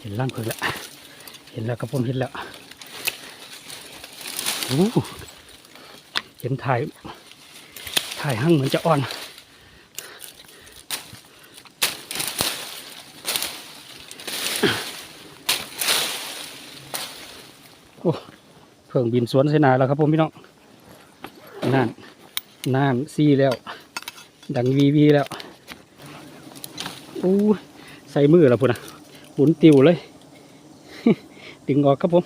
เห็นร่างเพิ่งแล้วเห็นแล้วครับผมเห็นแล้วโอ้เห็นถ่ายถ่ายหั่งเหมือนจะอ่อนโอ้เพิ่งบินสวนเสนาแล้วครับผมพี่น้องนั่นนั่นซี่แล้ว ดังวีวีแล้วอู้ ใส่มือแล้วพุ่นนะหมุนติวเลย ดึงออกครับผม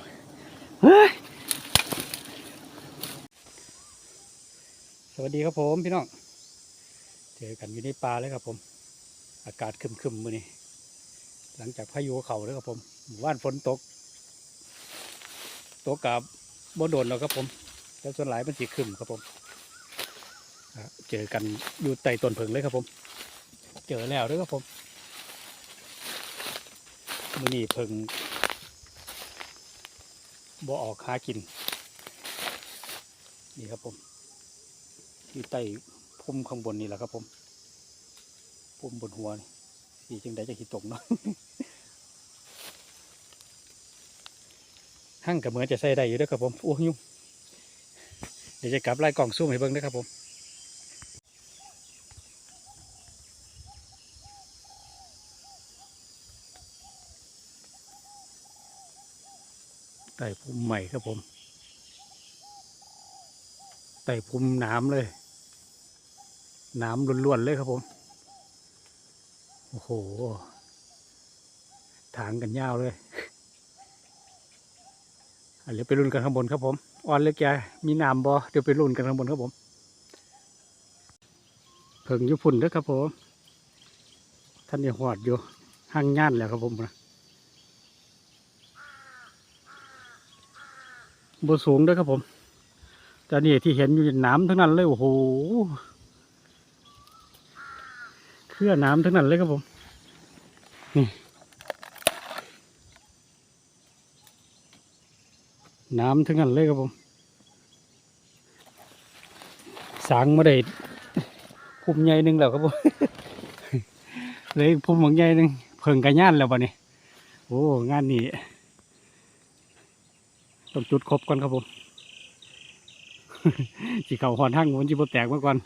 สวัสดีครับผมพี่น้อง เจอกันอยู่ในป่าเลยครับผม อากาศคึมๆมือนี้หลังจากพายุเขาเลยครับผมหมู่บ้านฝนตก ตกกับบ่โดนแล้วครับผมแต่ส่วนหลายมันสีขึ้นครับผมเจอกันอยู่ใต้ต้นเพิงเลยครับผม เจอแล้วเด้วยครับผม มือนี้เพิ่งบ่ออกหากิน นี่ครับผมอยู่ใต้พุ่มข้างบนนี่แหละครับผมพุ่มบนหัวนี่จึงได้จะขีดตกเนาะหั่งกับเหมือนจะใส่ได้อยู่ด้วยครับผมโอ้ยุ่งเดี๋ยวจะกลับไล่กล่องซูมให้เบิ่งเด้วยครับผม ไต่พุ่มใหม่ครับผม ไต่พุ่มหน้ำเลย น้ำล้วนๆเลยครับผม โอ้โห ถางกันยาวเลยเดี๋ยวไปรุ่นกันข้างบนครับผมอ่อนเล็กใหญ่มีน้ำบอเดี๋ยวไปรุ่นกันข้างบนครับผม เพิ่งยุพุ่นเด้อครับผม ท่านยังหอดอยู่ห้างย่านแล้วครับผมนะ บสูงด้อครับผมแต่นี่ที่เห็นอยู่น้ำทั้งนั้นเลยโอ้โหเครื่อน้ำทั้งนั้นเลยครับผมนี่น้ำทั้งนั้นเลยครับผมสางมาได้พุ่มใหญ่หนึ่งแล้วครับผมเลยพุ่มบางใหญ่หนึ่งเพิ่งกระย่านแล้วบ่เนี่ยโอ้งานนี้ ต้องจุดครบก่อนครับผมสิเขาหอนทั้งมันจิบแตกมาก่อน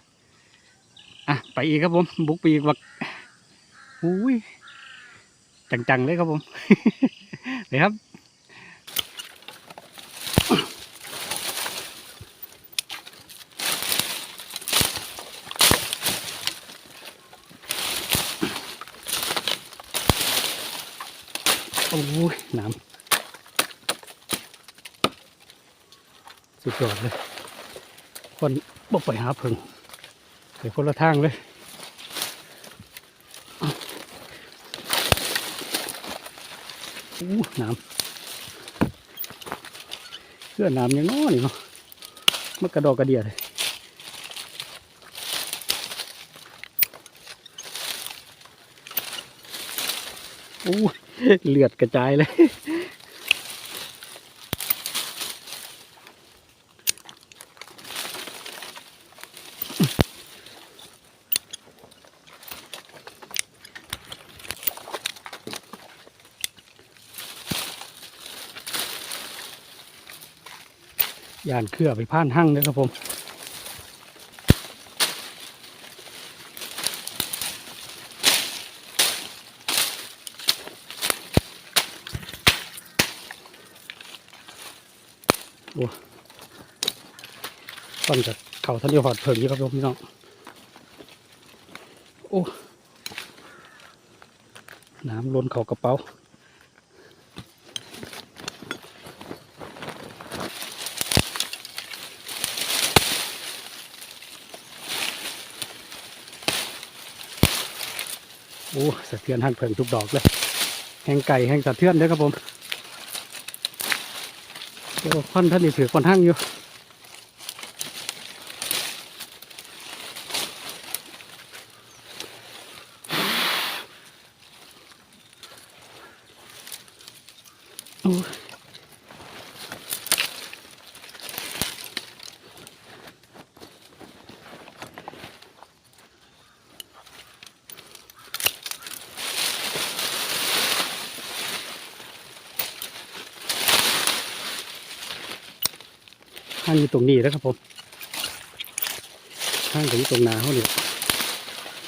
อะ ไปอีกครับผม บุกปีกบักอุ้ย จังๆเลยครับผมเลยครับโอ้ยน้ำ สุดยอดเลยคนบกไปหาเพิงไปคนละทางเลยอู้น้ำเสื้อน้ำยังง้อนี่เนาะมันกระดอกกระเดียเลยอู้เลือดกระจายเลย ยานเครือไปผ่านหั่งเลยครับผมโอ้ฟันจากเขาทะเลหอดเพิงอยู่ครับผมพี่น้องโอ้น้ำล้นเขากระเป๋า โอ้สะเทือนหันเพิ่งทุกดอกเลยแห้งไก่แห้งสะเทือนเด้อครับผมเดี๋ยวควันท่านนี่ถือควันห้างอยู่โอ้างอยู่ตรงนี้นะครับผมข้างก็อยู่ตรงหนาเขาเนี่ย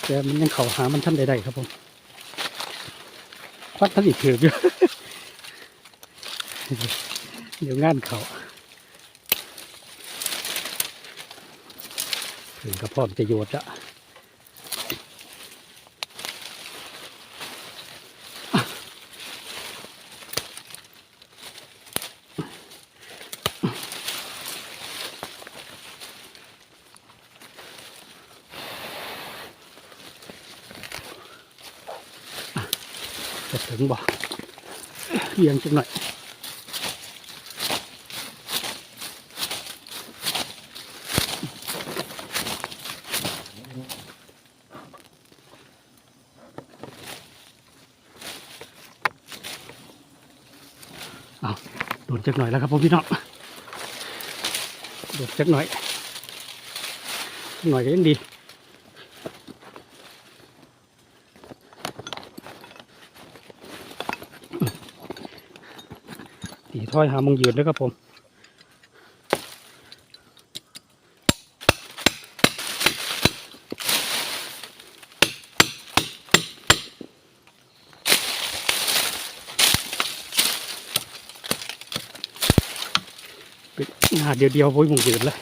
แต่มันยังเข่าหามันท่านใดๆครับผมควัดท่านอีกเถืออยู่เดี๋ยวงานเขาถึงกระพร้อมจะโยดละ ถึงบ่เอียงจังหน่อยเอาโดดจักหน่อยแล้วครับผมพี่น้องโดดจักหน่อยหน่อยก็ยังดี ถ้อยหามงยืนด้วยครับผมเป็นหน้าเดียวเดียวๆโว้ยมงยืนเลย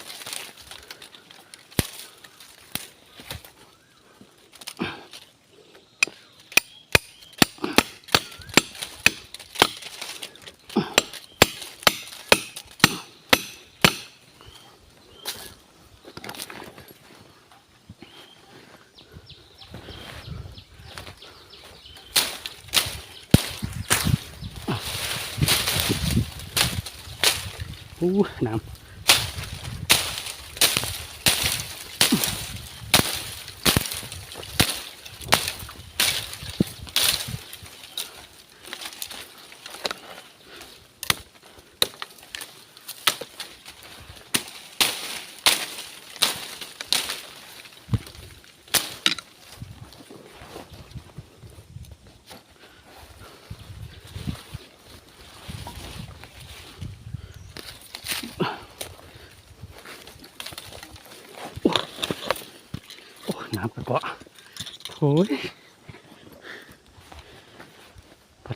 อู้ น้ำ โอ้น้ำกระเกาะ โอ้ยปั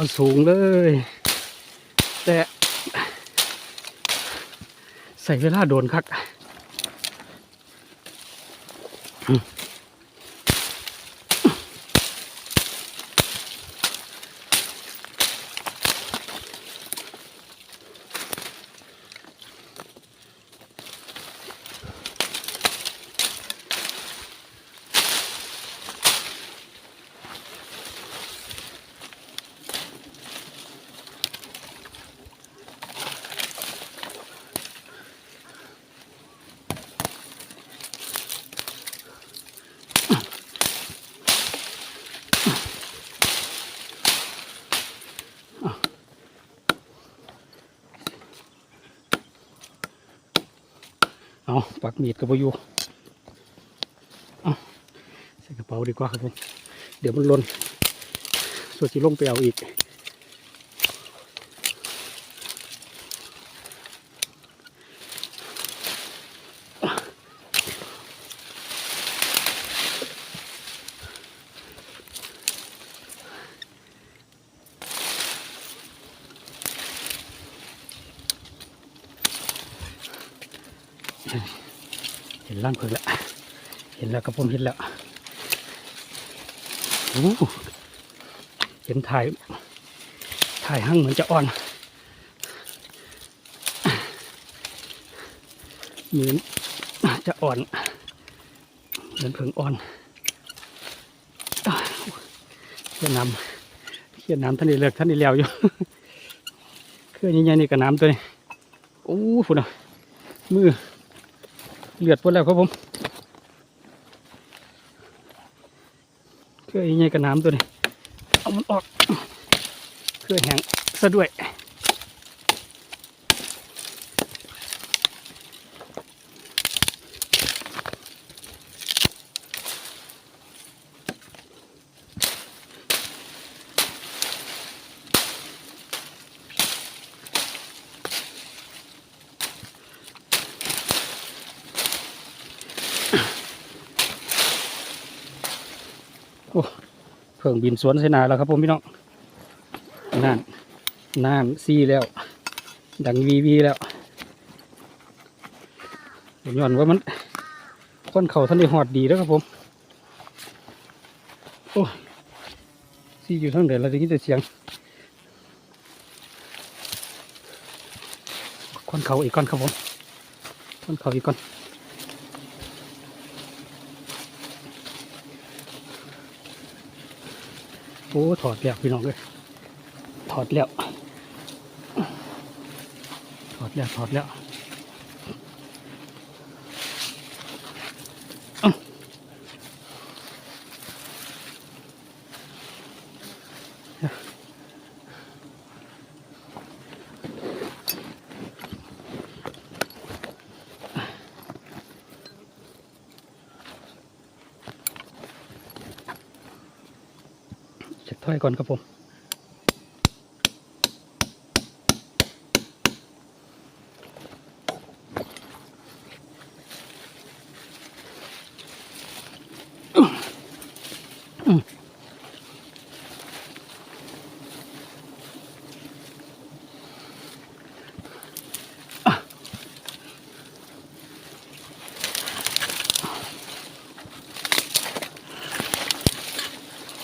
อนสูงเลย แต่ ใส่เวลาโดนคัก เอาปักมีดกับพอยู่เอาใส่กระเป๋าดีกว่าครับผม เดี๋ยวมันลนส่วนที่ลงไปเอาอีก เห็นล่างเพิ่งแล้วเห็นแล้วครับผมเห็นแล้วโอ้เห็นถ่ายถ่ายหั่งเหมือนจะอ่อนเหมือนจะอ่อนเหมือนเพิ่งอ่อนเขียนน้ำเขียนน้ำท่านนี้เลิกท่านนี้แล้วอยู่เครื่องใหญ่ๆนี่กับน้ำตัวนี้โอ้ฝุ่นอะมือ เลือดหมดแล้วครับผมเครื่องใหญ่กระน้ำตัวนี้เอามันออกเครื่องแห้งซะด้วย เพิ่งบินสวนเสนาแล้วครับผมพี่น้องนั่นนั่นซีแล้ว ดังวีวีแล้วย้อนว่ามันคนเขาท่านได้หอดดีแล้วครับผม โอ้ซีอยู่ทั้งเดือนเราได้ยินแต่เสียงคนเขาอีกก้อนครับผมคนเขาอีกก้อน โอ้ถอดแล้วพี่น้องเลยถอดแล้ว ถอดแล้วถอดแล้ว คถ้อยก่อนครับผม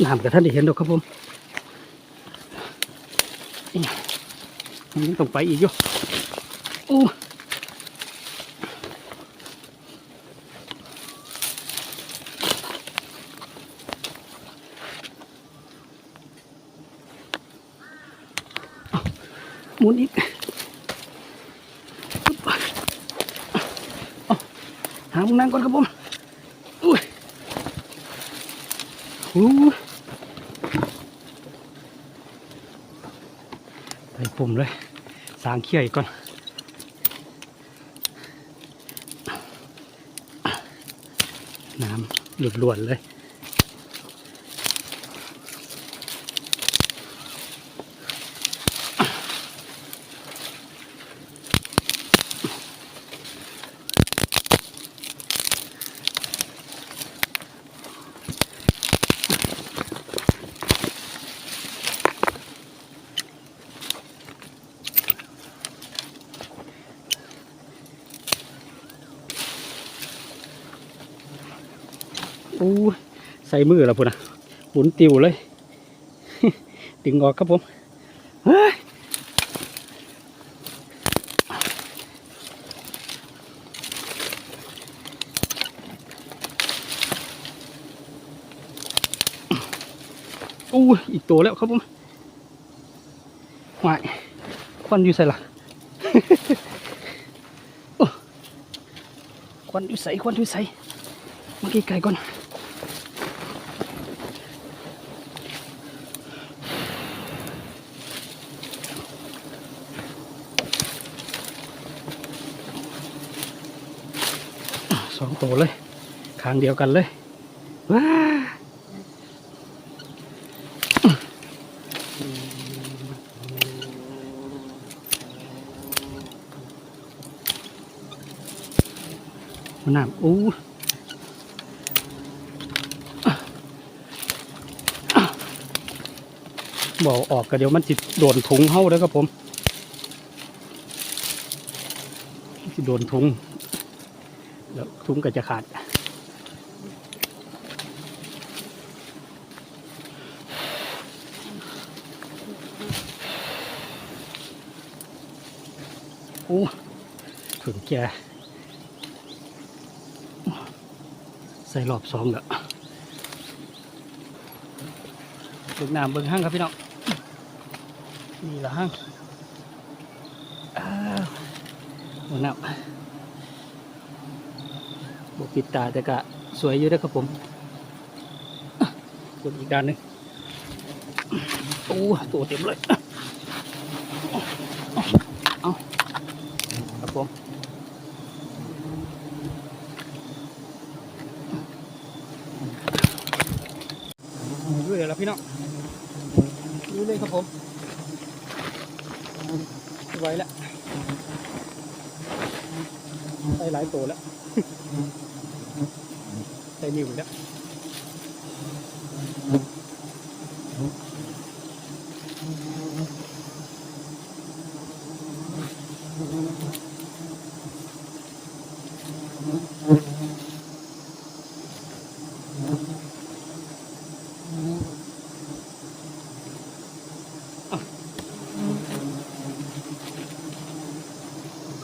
น้ำกับท่านได้เห็นดอกครับผมยังต้องไปอีกอยู่โอ้หมุนอีกอหามุมนั่งก่อนครับผมอุ้ยอู้ ไปปุ่ มเลย สางเขี้ยอีกก่อนน้ำหลุดล้วนเลย อู้ใส่มือแล้วพุ่นนะหมุนติวเลย ดึงออกครับผมเฮ้ยอู้อีกตัวแล้วครับผมหวายควันอยู่ใส่ละควันอยู่ใส่ควันอยู่ใส่เมื่อกี้ไก่ก่อน สองตัวเลยคางเดียวกันเลยว้ามันน้ำอู้บอกออกก็เดี๋ยวมันจิโดนถุงเฮ้าแล้วครับผมสิโดนถุง แล้วถุงก็จะขาด โอ้ถึงแกใส่รอบสองแล้วเบิ่งน้ำเบิ่งห้างครับพี่น้องนี่ละห้างอ้าวเบิ่งน้ำ ปิดตาแต่ก็สวยอยู่นะครับผมกดอีกด้านหนึ่งโอ้ตัวเต็มเลยเอาครับผมดูเลยแล้วพี่น้องดูเลยครับผมไว้แล้วได้หลายตัวแล้ว ใส่นิ้วอีกแล้ว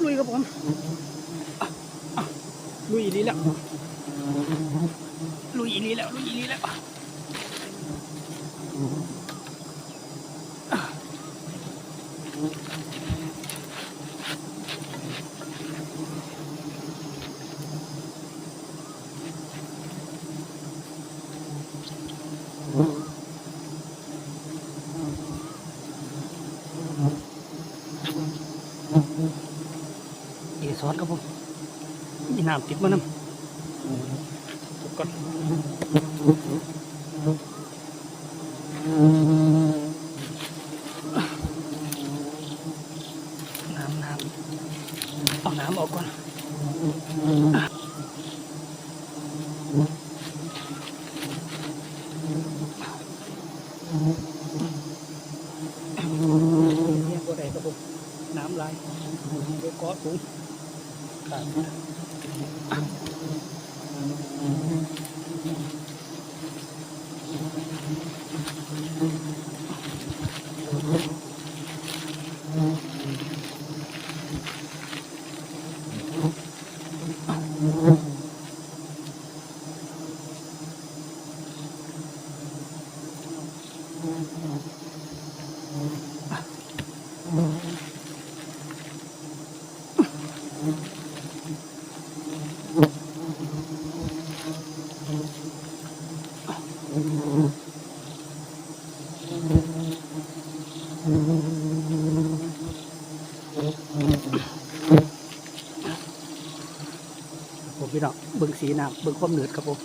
ลุยครับผมอะอะ ลุยอีกนี้แล้วลุยอีนี้แล้วลุยอีนี้แล้วเอซอสครับผมมีน้ำติดมาน้ำ ก่อน น้ำน้ำเอาน้ำออกก่อนเนี่ยก็ได้ครับผมน้ำลายเดี๋ยวเกาะถุงครับผม พี่น้องเบิ่งสีน้ำเบิ่งความเหนืดครับผม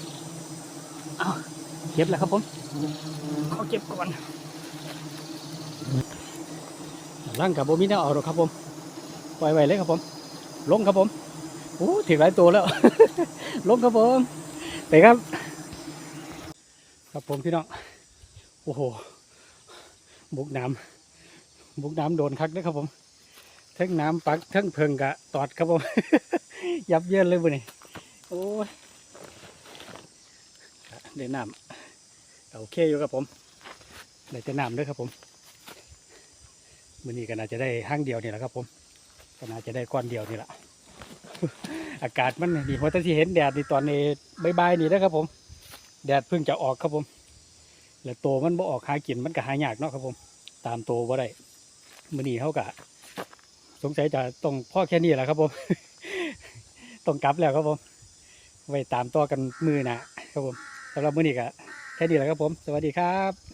เอาเก็บแล้วครับผมขอเก็บก่อนร่างกับโบมีแนวเอาหรอกครับผมปล่อยไว้เลยครับผม ลงครับผมโอ้ถึงหลายตัวแล้ว ลงครับผมไปครับ ครับผมพี่น้องโอ้โหบุกน้ำบุกน้ำโดนคักนะครับผมทั้งน้ำปักทั้งเพิงกะตอดครับผม ยับเยินเลยบุนี่ โอ้ยเดี๋ยวน้ำโอเคอยู่ครับผมได้แต่น้ำด้วยครับผมมือนี้ก็น่าจะได้ห้างเดียวนี่แหละครับ ผมก็น่าจะได้ก้อนเดียวนี่แหละอากาศมันนี่หัวตะที่เห็นแดดในตอนนี้บๆนี่นะครับผม แดดเพิ่งจะออกครับผม แล้วโตมันบ่ออกหากินมันก็หายากเนาะครับผม ตามโตบ่ได้มือนี้เขากะสงสัยจะต้องพ่อแค่นี้แหละครับผม ต้องกลับแล้วครับผม ไว้ตามต่อกันมือนะครับผมสำหรับมือนี้ก็แค่นี้แหละครับผม สวัสดีครับ